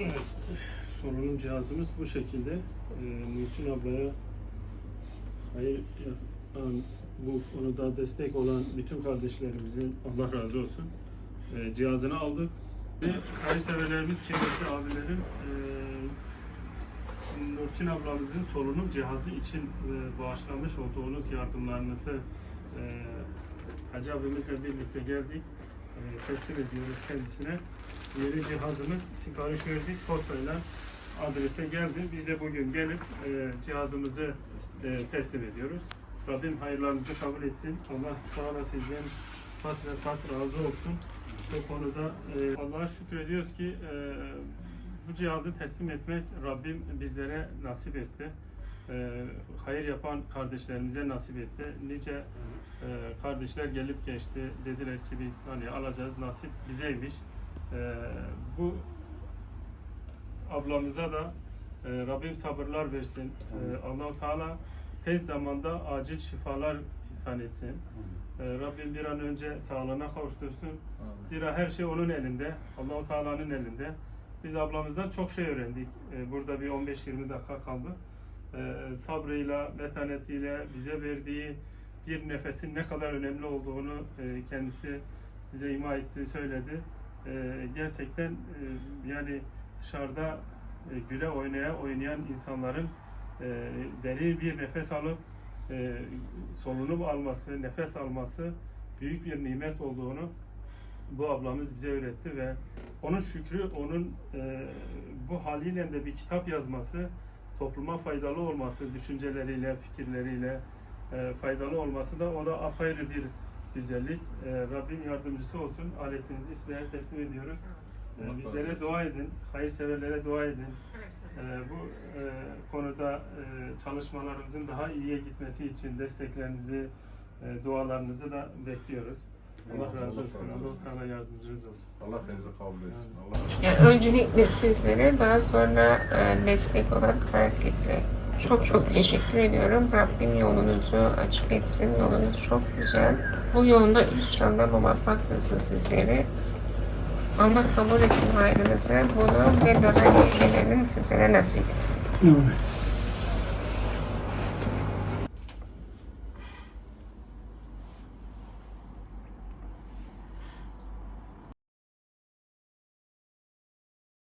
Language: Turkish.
Evet, solunum cihazımız bu şekilde. Ee, ablaya hayır yapan, bu konuda destek olan bütün kardeşlerimizin Allah razı olsun. Ee, cihazını aldık. Ve hayırseverlerimiz, kıymetli abilerim, ee, Nurçin ablamızın solunum cihazı için e, bağışlamış olduğunuz yardımlarınızı e, Hacı abimizle birlikte geldik. E, teslim ediyoruz kendisine. Yeni cihazımız sipariş verdik postayla adrese geldi. Biz de bugün gelip e, cihazımızı e, teslim ediyoruz. Rabbim hayırlarınızı kabul etsin. Allah sağla sizden kat ve kat razı olsun. Bu konuda e, Allah'a şükür ediyoruz ki e, bu cihazı teslim etmek Rabbim bizlere nasip etti. E, hayır yapan kardeşlerimize nasip etti. Nice e, kardeşler gelip geçti. Dediler ki biz hani alacağız nasip bizeymiş. E, bu ablamıza da e, Rabbim sabırlar versin. E, Allahu Teala tez zamanda acil şifalar ihsan etsin. E, Rabbim bir an önce sağlığına kavuştursun. Zira her şey onun elinde. Allahu Teala'nın elinde. Biz ablamızdan çok şey öğrendik. E, burada bir 15-20 dakika kaldı. E, sabrıyla, metanetiyle bize verdiği bir nefesin ne kadar önemli olduğunu e, kendisi bize ima etti, söyledi. E, gerçekten e, yani dışarıda e, güle oynaya oynayan insanların e, derin bir nefes alıp solunum alması, nefes alması büyük bir nimet olduğunu bu ablamız bize öğretti ve onun şükrü, onun e, bu haliyle de bir kitap yazması, topluma faydalı olması, düşünceleriyle, fikirleriyle e, faydalı olması da o da apayrı bir güzellik. E, Rabbim yardımcısı olsun. Aletinizi sizlere teslim ediyoruz. E, bizlere dua edin, hayırseverlere dua edin. E, bu e, konuda e, çalışmalarımızın daha iyiye gitmesi için desteklerinizi, e, dualarınızı da bekliyoruz. Allah razı olsun. Allah Teala yardımcınız olsun. Allah hayırlı kabul etsin. Allah. Yani öncelikle sizlere daha sonra e, destek olan herkese çok çok teşekkür ediyorum. Rabbim yolunuzu açık etsin. Yolunuz çok güzel. Bu yolda inşallah muvaffaklısı sizleri. Allah kabul etsin hayrınızı. Bunu ve dönem ülkelerin sizlere nasip etsin. Evet.